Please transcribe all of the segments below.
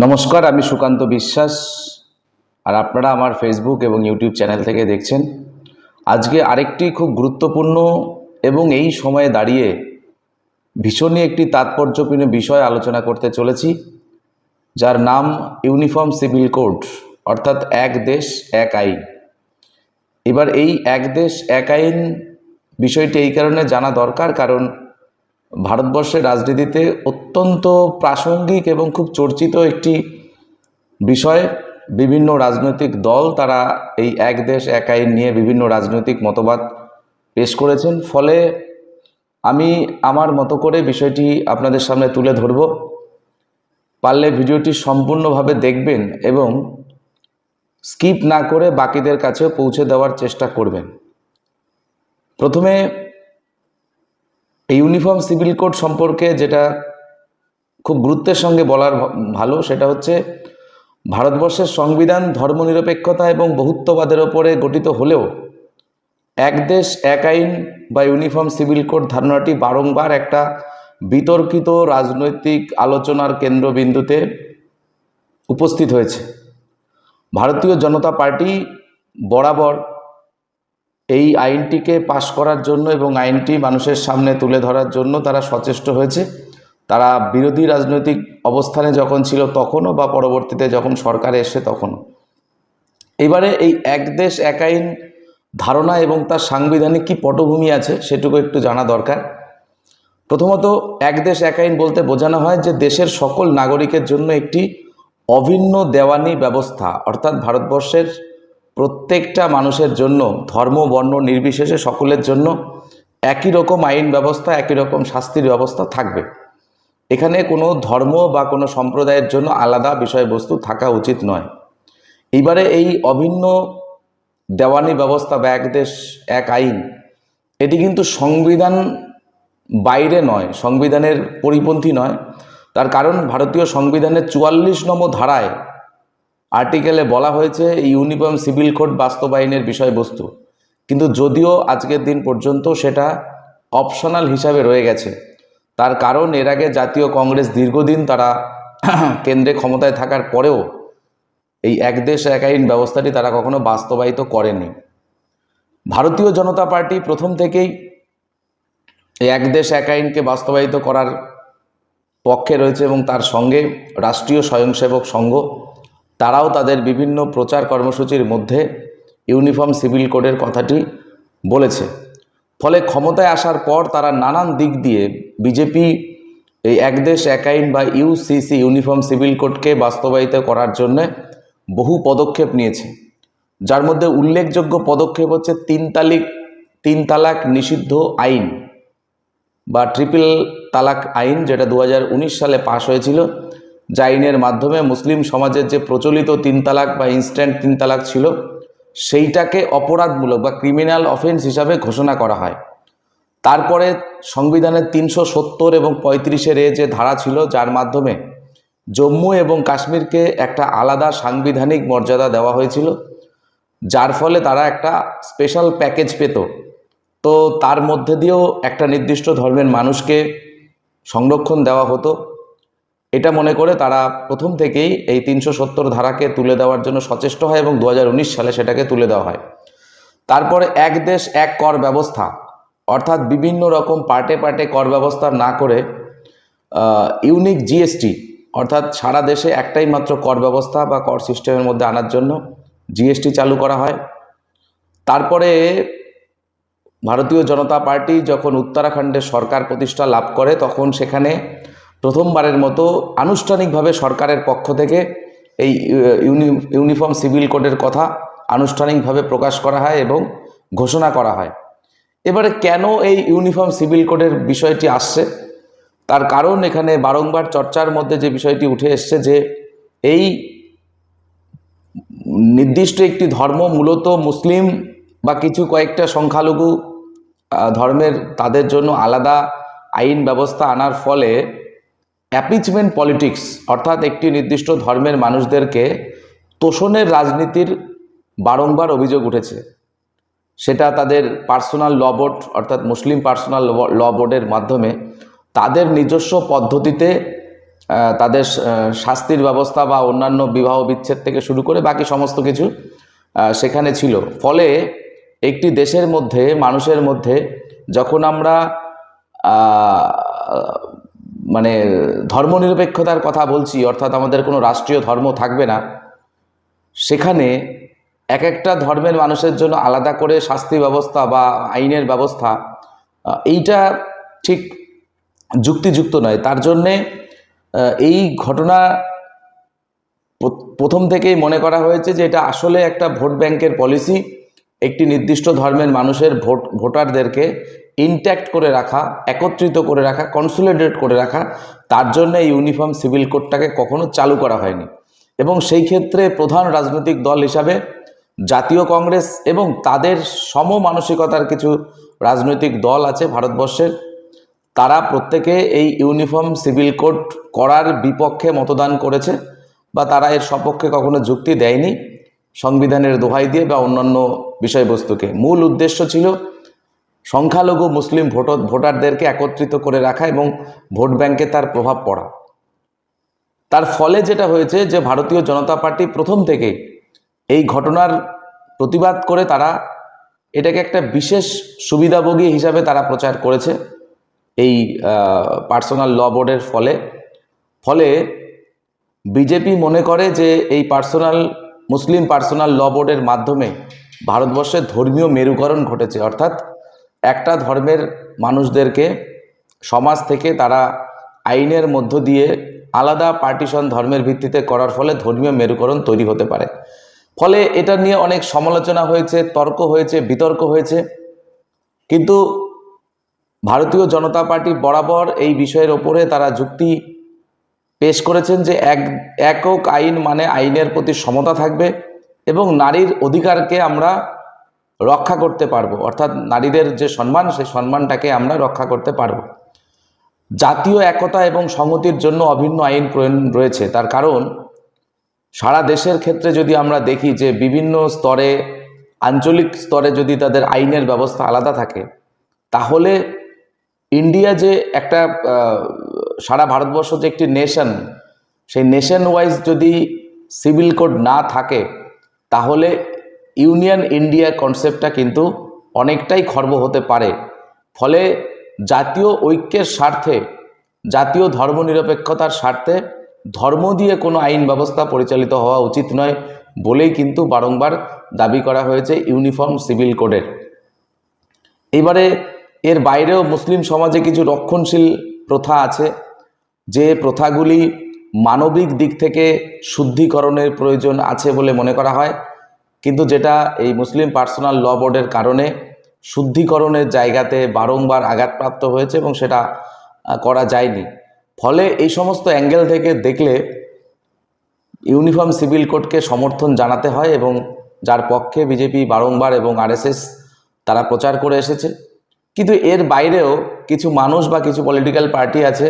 নমস্কার, আমি সুকান্ত বিশ্বাস। আর আপনারা আমার ফেসবুক এবং ইউটিউব চ্যানেল থেকে দেখছেন। আজকে আরেকটি খুব গুরুত্বপূর্ণ এবং এই সময়ে দাঁড়িয়ে ভীষণই একটি তাৎপর্যপূর্ণ বিষয় আলোচনা করতে চলেছি, যার নাম ইউনিফর্ম সিভিল কোড অর্থাৎ এক দেশ, এক আইন। এবার এই এক দেশ, এক আইন বিষয়টি এই কারণে জানা দরকার, কারণ ভারতবর্ষের রাজনীতিতে অত্যন্ত প্রাসঙ্গিক এবং খুব চর্চিত একটি বিষয়। বিভিন্ন রাজনৈতিক দল তারা এই এক দেশ, এক আইন নিয়ে বিভিন্ন রাজনৈতিক মতবাদ পেশ করেছেন। ফলে আমি আমার মতো করে বিষয়টি আপনাদের সামনে তুলে ধরব। পারলে ভিডিওটি সম্পূর্ণভাবে দেখবেন এবং স্কিপ না করে বাকিদের কাছেও পৌঁছে দেওয়ার চেষ্টা করবেন। প্রথমে ইউনিফর্ম সিভিল কোড সম্পর্কে যেটা খুব গুরুত্বের সঙ্গে বলার ভালো সেটা হচ্ছে ভারতবর্ষের সংবিধান ধর্মনিরপেক্ষতা এবং বহুত্ববাদের ওপরে গঠিত হলেও এক দেশ, এক আইন বা ইউনিফর্ম সিভিল কোড ধারণাটি বারংবার একটা বিতর্কিত রাজনৈতিক আলোচনার কেন্দ্রবিন্দুতে উপস্থিত হয়েছে। ভারতীয় জনতা পার্টি বরাবর এই আইনটিকে পাশ করার জন্য এবং আইনটি মানুষের সামনে তুলে ধরার জন্য তারা সচেষ্ট হয়েছে। তারা বিরোধী রাজনৈতিক অবস্থানে যখন ছিল তখনও বা পরবর্তীতে যখন সরকারে এসে তখনও। এবারে এই এক দেশ, এক আইন ধারণা এবং তার সাংবিধানিক কী পটভূমি আছে সেটুকু একটু জানা দরকার। প্রথমত, এক দেশ, এক আইন বলতে বোঝানো হয় যে দেশের সকল নাগরিকের জন্য একটি অভিন্ন দেওয়ানি ব্যবস্থা, অর্থাৎ ভারতবর্ষের প্রত্যেকটা মানুষের জন্য, ধর্ম, বর্ণ নির্বিশেষে সকলের জন্য একই রকম আইন ব্যবস্থা, একই রকম শাস্তির ব্যবস্থা থাকবে। এখানে কোনো ধর্ম বা কোনো সম্প্রদায়ের জন্য আলাদা বিষয়বস্তু থাকা উচিত নয়। এবারে এই অভিন্ন দেওয়ানি ব্যবস্থা বা এক দেশ, এক আইন, এটি কিন্তু সংবিধান বাইরে নয়, সংবিধানের পরিপন্থী নয়। তার কারণ ভারতীয় সংবিধানের চুয়াল্লিশ নম্বর ধারায় আর্টিকেলে বলা হয়েছে ইউনিফর্ম সিভিল কোড বাস্তবায়নের বিষয়বস্তু। কিন্তু যদিও আজকের দিন পর্যন্ত সেটা অপশনাল হিসাবে রয়ে গেছে। তার কারণ এর আগে জাতীয় কংগ্রেস দীর্ঘদিন তারা কেন্দ্রে ক্ষমতায় থাকার পরেও এই এক দেশ এক আইন ব্যবস্থাটি তারা কখনো বাস্তবায়িত করেনি। ভারতীয় জনতা পার্টি প্রথম থেকেই এক দেশ এক আইনকে বাস্তবায়িত করার পক্ষে রয়েছে এবং তার সঙ্গে রাষ্ট্রীয় স্বয়ংসেবক সংঘ, তারাও তাদের বিভিন্ন প্রচার কর্মসূচির মধ্যে ইউনিফর্ম সিভিল কোডের কথাটি বলেছে। ফলে ক্ষমতায় আসার পর তারা নানান দিক দিয়ে বিজেপি, এই এক দেশ, এক আইন বা ইউসিসি ইউনিফর্ম সিভিল কোডকে বাস্তবায়িত করার জন্য বহু পদক্ষেপ নিয়েছে। যার মধ্যে উল্লেখযোগ্য পদক্ষেপ হচ্ছে তিন তালিক, তিন তালাক নিষিদ্ধ আইন বা ট্রিপল তালাক আইন যেটা দু হাজার উনিশ সালে পাশ হয়েছিল, যা আইনের মাধ্যমে মুসলিম সমাজের যে প্রচলিত তিন তালাক বা ইনস্ট্যান্ট তিন তালাক ছিল সেইটাকে অপরাধমূলক বা ক্রিমিনাল অফেন্স হিসাবে ঘোষণা করা হয়। তারপরে সংবিধানের তিনশো সত্তর এবং পঁয়ত্রিশের এ যে ধারা ছিল, যার মাধ্যমে জম্মু এবং কাশ্মীরকে একটা আলাদা সাংবিধানিক মর্যাদা দেওয়া হয়েছিল, যার ফলে তারা একটা স্পেশাল প্যাকেজ পেত। তো তার মধ্যে দিয়েও একটা নির্দিষ্ট ধর্মের মানুষকে সংরক্ষণ দেওয়া হতো। এটা মনে করে তারা প্রথম থেকেই এই তিনশো সত্তর ধারাকে তুলে দেওয়ার জন্য সচেষ্ট হয় এবং দু হাজার উনিশ সালে সেটাকে তুলে দেওয়া হয়। তারপরে এক দেশ, এক কর ব্যবস্থা, অর্থাৎ বিভিন্ন রকম পার্টে পার্টে কর ব্যবস্থা না করে ইউনিক জিএসটি অর্থাৎ সারা দেশে একটাই মাত্র কর ব্যবস্থা বা কর সিস্টেমের মধ্যে আনার জন্য জিএসটি চালু করা হয়। তারপরে ভারতীয় জনতা পার্টি যখন উত্তরাখণ্ডে সরকার প্রতিষ্ঠা লাভ করে, তখন সেখানে প্রথমবারের মতো আনুষ্ঠানিকভাবে সরকারের পক্ষ থেকে এই ইউনিফর্ম সিভিল কোডের কথা আনুষ্ঠানিকভাবে প্রকাশ করা হয় এবং ঘোষণা করা হয়। এবারে কেন এই ইউনিফর্ম সিভিল কোডের বিষয়টি আসছে? তার কারণ এখানে বারংবার চর্চার মধ্যে যে বিষয়টি উঠে এসছে যে এই নির্দিষ্ট একটি ধর্ম মূলত মুসলিম বা কিছু কয়েকটা সংখ্যালঘু ধর্মের তাদের জন্য আলাদা আইন ব্যবস্থা আনার ফলে অ্যাপিচমেন্ট পলিটিক্স অর্থাৎ একটি নির্দিষ্ট ধর্মের মানুষদেরকে তোষণের রাজনীতির বারংবার অভিযোগ উঠেছে। সেটা তাদের পার্সোনাল ল বোর্ড অর্থাৎ মুসলিম পার্সোনাল ল বোর্ডের মাধ্যমে তাদের নিজস্ব পদ্ধতিতে তাদের শাস্তির ব্যবস্থা বা অন্যান্য বিবাহ বিচ্ছেদ থেকে শুরু করে বাকি সমস্ত কিছু সেখানে ছিল। ফলে একটি দেশের মধ্যে, মানুষের মধ্যে যখন আমরা মানে ধর্মনিরপেক্ষতার কথা বলছি, অর্থাৎ আমাদের কোনো রাষ্ট্রীয় ধর্ম থাকবে না। সেখানে এক একটা ধর্মের মানুষের জন্য আলাদা করে শাস্তি ব্যবস্থা বা আইনের ব্যবস্থা এইটা ঠিক যুক্তিযুক্ত নয়। তার জন্যে এই ঘটনা প্রথম থেকেই মনে করা হয়েছে যে এটা আসলে একটা ভোট ব্যাংকের পলিসি। একটি নির্দিষ্ট ধর্মের মানুষের ভোট, ভোটারদেরকে ইনট্যাক্ট করে রাখা, একত্রিত করে রাখা কনসোলিডেট করে রাখা, তার জন্য এই ইউনিফর্ম সিভিল কোডটাকে কখনো চালু করা হয়নি। এবং সেই ক্ষেত্রে প্রধান রাজনৈতিক দল হিসাবে জাতীয় কংগ্রেস এবং তাদের সম মানসিকতার কিছু রাজনৈতিক দল আছে ভারতবর্ষের, তারা প্রত্যেকে এই ইউনিফর্ম সিভিল কোড করার বিপক্ষে মতদান করেছে বা তারা এর সপক্ষে কখনো যুক্তি দেয়নি সংবিধানের দোহাই দিয়ে বা অন্যান্য বিষয়বস্তুকে। মূল উদ্দেশ্য ছিল সংখ্যালঘু মুসলিম ভোট, ভোটারদেরকে একত্রিত করে রাখা এবং ভোট ব্যাংকে তার প্রভাব পড়া। তার ফলে যেটা হয়েছে যে ভারতীয় জনতা পার্টি প্রথম থেকে এই ঘটনার প্রতিবাদ করে তারা এটাকে একটা বিশেষ সুবিধাভোগী হিসাবে তারা প্রচার করেছে এই পার্সোনাল ল বোর্ডের ফলে। ফলে বিজেপি মনে করে যে এই পার্সোনাল, মুসলিম পার্সোনাল ল বোর্ডের মাধ্যমে ভারতবর্ষের ধর্মীয় মেরুকরণ ঘটেছে, অর্থাৎ একটা ধর্মের মানুষদেরকে সমাজ থেকে তারা আইনের মধ্য দিয়ে আলাদা পার্টিশন ধর্মের ভিত্তিতে করার ফলে ধর্মীয় মেরুকরণ তৈরি হতে পারে। ফলে এটা নিয়ে অনেক সমালোচনা হয়েছে, তর্ক হয়েছে, বিতর্ক হয়েছে। কিন্তু ভারতীয় জনতা পার্টি বরাবর এই বিষয়ের ওপরে তারা যুক্তি পেশ করেছেন যে এক, একক আইন মানে আইনের প্রতি সমতা থাকবে এবং নারীর অধিকারকে আমরা রক্ষা করতে পারব। অর্থাৎ নারীদের যে সম্মান, সেই সম্মানটাকে আমরা রক্ষা করতে পারব। জাতীয় একতা এবং সংহতির জন্য অভিন্ন আইন প্রয়োজন রয়েছে। তার কারণ, সারা দেশের ক্ষেত্রে যদি আমরা দেখি যে বিভিন্ন স্তরে, আঞ্চলিক স্তরে যদি তাদের আইনের ব্যবস্থা আলাদা থাকে, তাহলে ইন্ডিয়া যে একটা সারা ভারতবর্ষ যে একটি নেশন, সেই নেশন ওয়াইজ যদি সিভিল কোড না থাকে, তাহলে ইউনিয়ন ইন্ডিয়া কনসেপ্টটা কিন্তু অনেকটাই খর্ব হতে পারে। ফলে জাতীয় ঐক্যের স্বার্থে, জাতীয় ধর্মনিরপেক্ষতার স্বার্থে ধর্ম দিয়ে কোনো আইন ব্যবস্থা পরিচালিত হওয়া উচিত নয় বলেই কিন্তু বারংবার দাবি করা হয়েছে ইউনিফর্ম সিভিল কোডের। এবারে এর বাইরেও মুসলিম সমাজে কিছু রক্ষণশীল প্রথা আছে। যে প্রথাগুলি মানবিক দিক থেকে শুদ্ধিকরণের প্রয়োজন আছে বলে মনে করা হয়। কিন্তু যেটা এই মুসলিম পার্সোনাল ল বোর্ডের কারণে শুদ্ধিকরণের জায়গাতে বারংবার আঘাতপ্রাপ্ত হয়েছে এবং সেটা করা যায়নি। ফলে এই সমস্ত অ্যাঙ্গেল থেকে দেখলে ইউনিফর্ম সিভিল কোডকে সমর্থন জানাতে হয় এবং যার পক্ষে বিজেপি বারংবার এবং আরএসএস তারা প্রচার করে এসেছে। কিন্তু এর বাইরেও কিছু মানুষ বা কিছু পলিটিক্যাল পার্টি আছে,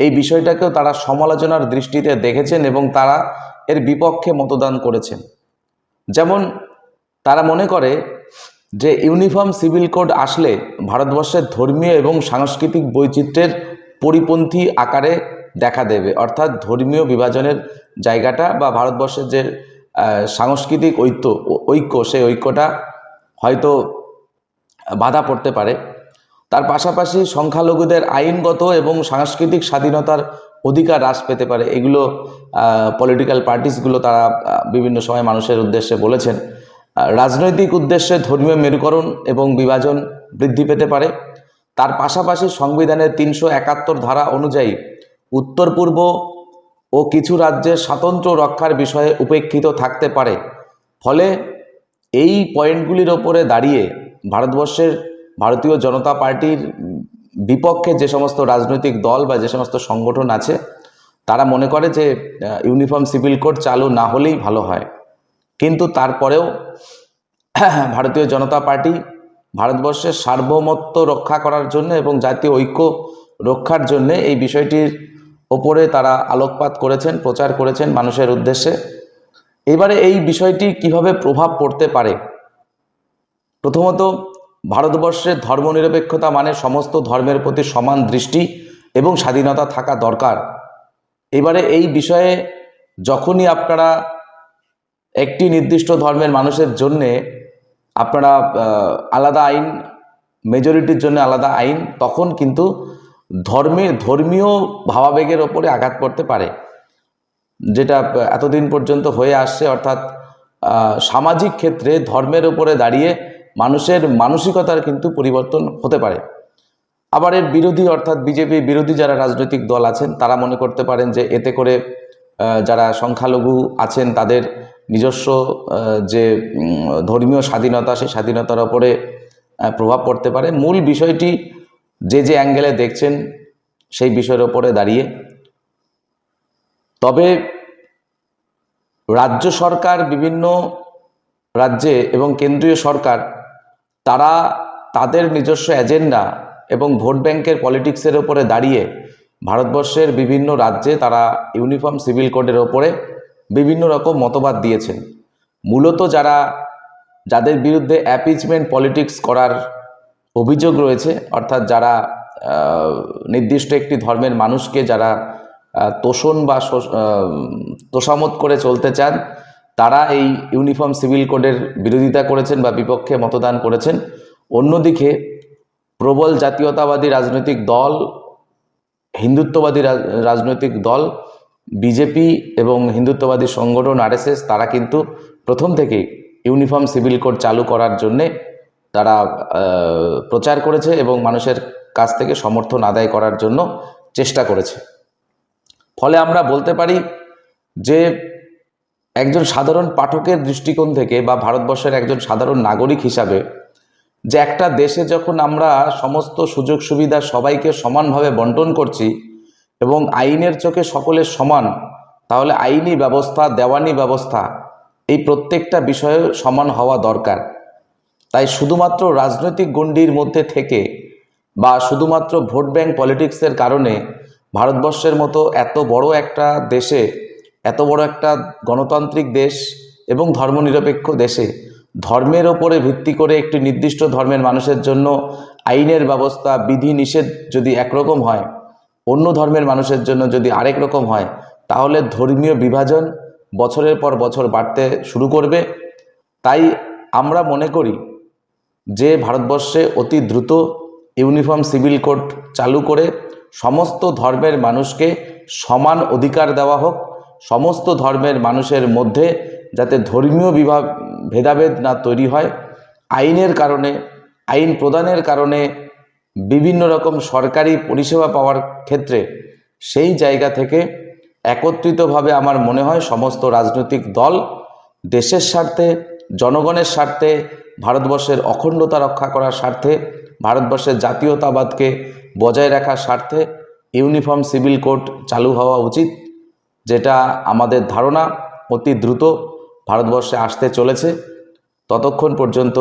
এই বিষয়টাকেও তারা সমালোচনার দৃষ্টিতে দেখেছেন এবং তারা এর বিপক্ষে মতদান করেছেন। যেমন তারা মনে করে যে ইউনিফর্ম সিভিল কোড আসলে ভারতবর্ষের ধর্মীয় এবং সাংস্কৃতিক বৈচিত্র্যের পরিপন্থী আকারে দেখা দেবে। অর্থাৎ ধর্মীয় বিভাজনের জায়গাটা বা ভারতবর্ষের যে সাংস্কৃতিক ঐক্য ঐক্য, সেই ঐক্যটা হয়তো বাধা পড়তে পারে। তার পাশাপাশি সংখ্যালঘুদের আইনগত এবং সাংস্কৃতিক স্বাধীনতার অধিকার হ্রাস পেতে পারে। এগুলো পলিটিক্যাল পার্টিসগুলো তারা বিভিন্ন সময় মানুষের উদ্দেশ্যে বলেছেন। রাজনৈতিক উদ্দেশ্যে ধর্মীয় মেরুকরণ এবং বিভাজন বৃদ্ধি পেতে পারে। তার পাশাপাশি সংবিধানের তিনশো একাত্তর ধারা অনুযায়ী উত্তর, পূর্ব ও কিছু রাজ্যের স্বাতন্ত্র্য রক্ষার বিষয়ে উপেক্ষিত থাকতে পারে। ফলে এই পয়েন্টগুলির ওপরে দাঁড়িয়ে ভারতবর্ষের ভারতীয় জনতা পার্টির বিপক্ষে যে সমস্ত রাজনৈতিক দল বা যে সমস্ত সংগঠন আছে, তারা মনে করে যে ইউনিফর্ম সিভিল কোড চালু না হলেই ভালো হয়। কিন্তু তারপরেও ভারতীয় জনতা পার্টি ভারতবর্ষের সার্বভৌমত্ব রক্ষা করার জন্য এবং জাতীয় ঐক্য রক্ষার জন্য এই বিষয়টির ওপরে তারা আলোকপাত করেছেন, প্রচার করেছেন মানুষের উদ্দেশ্যে। এবারে এই বিষয়টি কীভাবে প্রভাব পড়তে পারে? প্রথমত ভারতবর্ষের ধর্মনিরপেক্ষতা মানে সমস্ত ধর্মের প্রতি সমান দৃষ্টি এবং স্বাধীনতা থাকা দরকার। এবারে এই বিষয়ে যখনই আপনারা একটি নির্দিষ্ট ধর্মের মানুষের জন্যে আপনারা আলাদা আইন মেজরিটির জন্য আলাদা আইন, তখন কিন্তু ধর্মে ধর্মীয় ভাবাবেগের ওপরে আঘাত পড়তে পারে। যেটা এতদিন পর্যন্ত হয়ে আসছে, অর্থাৎ সামাজিক ক্ষেত্রে ধর্মের উপরে দাঁড়িয়ে মানুষের মানসিকতার কিন্তু পরিবর্তন হতে পারে। আবার এর বিরোধী অর্থাৎ বিজেপি বিরোধী যারা রাজনৈতিক দল আছেন, তারা মনে করতে পারেন যে এতে করে যারা সংখ্যালঘু আছেন, তাদের নিজস্ব যে ধর্মীয় স্বাধীনতা, সেই স্বাধীনতার ওপরে প্রভাব পড়তে পারে। মূল বিষয়টি যে যে অ্যাঙ্গেলে দেখছেন, সেই বিষয়ের ওপরে দাঁড়িয়ে। তবে রাজ্য সরকার বিভিন্ন রাজ্যে এবং কেন্দ্রীয় সরকার তারা তাদের নিজস্ব এজেন্ডা এবং ভোট ব্যাংকের পলিটিক্সের ওপরে দাঁড়িয়ে ভারতবর্ষের বিভিন্ন রাজ্যে তারা ইউনিফর্ম সিভিল কোডের ওপরে বিভিন্ন রকম মতবাদ দিয়েছেন। মূলত যারা, যাদের বিরুদ্ধে অ্যাপিচমেন্ট পলিটিক্স করার অভিযোগ রয়েছে, অর্থাৎ যারা নির্দিষ্ট একটি ধর্মের মানুষকে যারা তোষণ বা তোষামত করে চলতে চান তারা এই ইউনিফর্ম সিভিল কোডের বিরোধিতা করেছেন বা বিপক্ষে মতদান করেছেন। অন্যদিকে প্রবল জাতীয়তাবাদী রাজনৈতিক দল, হিন্দুত্ববাদী রাজ- রাজনৈতিক দল, বিজেপি এবং হিন্দুত্ববাদী সংগঠন আরএসএস, তারা কিন্তু প্রথম থেকেই ইউনিফর্ম সিভিল কোড চালু করার জন্যে তারা প্রচার করেছে এবং মানুষের কাছ থেকে সমর্থন আদায় করার জন্য চেষ্টা করেছে। ফলে আমরা বলতে পারি যে একজন সাধারণ পাঠকের দৃষ্টিকোণ থেকে বা ভারতবর্ষের একজন সাধারণ নাগরিক হিসাবে যে একটা দেশে যখন আমরা সমস্ত সুযোগ সুবিধা সবাইকে সমানভাবে বন্টন করছি এবং আইনের চোখে সকলের সমান, তাহলে আইনি ব্যবস্থা, দেওয়ানি ব্যবস্থা এই প্রত্যেকটা বিষয়ে সমান হওয়া দরকার। তাই শুধুমাত্র রাজনৈতিক গণ্ডির মধ্যে থেকে বা শুধুমাত্র ভোট ব্যাংক পলিটিক্সের কারণে ভারতবর্ষের মতো এত বড় একটা দেশে এত বড় একটা গণতান্ত্রিক দেশ এবং ধর্মনিরপেক্ষ দেশে, ধর্মের ওপরে ভিত্তি করে একটি নির্দিষ্ট ধর্মের মানুষের জন্য আইনের ব্যবস্থা, বিধি, নিষেধ যদি একরকম হয়, অন্য ধর্মের মানুষের জন্য যদি আরেক রকম হয়, তাহলে ধর্মীয় বিভাজন বছরের পর বছর বাড়তে শুরু করবে। তাই আমরা মনে করি যে ভারতবর্ষে অতি দ্রুত ইউনিফর্ম সিভিল কোড চালু করে সমস্ত ধর্মের মানুষকে সমান অধিকার দেওয়া হোক সমস্ত ধর্মের মানুষের মধ্যে যাতে ধর্মীয় বিভাগ, ভেদাভেদ না তৈরি হয়, আইনের কারণে, আইন প্রদানের কারণে বিভিন্ন রকম সরকারি পরিষেবা পাওয়ার ক্ষেত্রে সেই জায়গা থেকে একত্রিতভাবে আমার মনে হয় সমস্ত রাজনৈতিক দল দেশের স্বার্থে, জনগণের স্বার্থে, ভারতবর্ষের অখণ্ডতা রক্ষা করার স্বার্থে, ভারতবর্ষের জাতীয়তাবাদকে বজায় রাখার স্বার্থে ইউনিফর্ম সিভিল কোড চালু হওয়া উচিত। যেটা আমাদের ধারণা অতি দ্রুত ভারতবর্ষে আসতে চলেছে। ততক্ষণ পর্যন্ত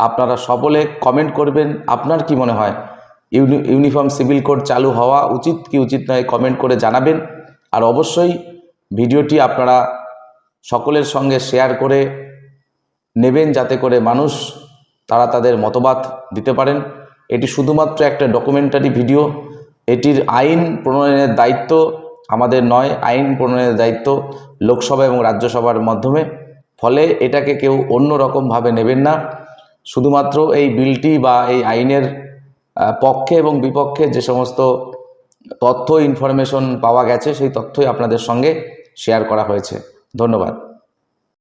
আপনারা সকলে কমেন্ট করবেন, আপনার কি মনে হয়? ইউনি, ইউনিফর্ম সিভিল কোড চালু হওয়া উচিত কি উচিত নয় কমেন্ট করে জানাবেন। আর অবশ্যই ভিডিওটি আপনারা সকলের সঙ্গে শেয়ার করে নেবেন যাতে করে মানুষ তারা তাদের মতবাদ দিতে পারেন। এটি শুধুমাত্র একটা ডকুমেন্টারি ভিডিও এটির আইন প্রণয়নের দায়িত্ব আমাদের নয়, আইন প্রণয়নের দায়িত্ব লোকসভা এবং রাজ্যসভার মাধ্যমে। ফলে এটাকে কেউ অন্য রকমভাবে নেবেন না। শুধুমাত্র এই বিলটি বা এই আইনের পক্ষে এবং বিপক্ষে যে সমস্ত তথ্য, ইনফরমেশন পাওয়া গেছে, সেই তথ্যই আপনাদের সঙ্গে শেয়ার করা হয়েছে। ধন্যবাদ।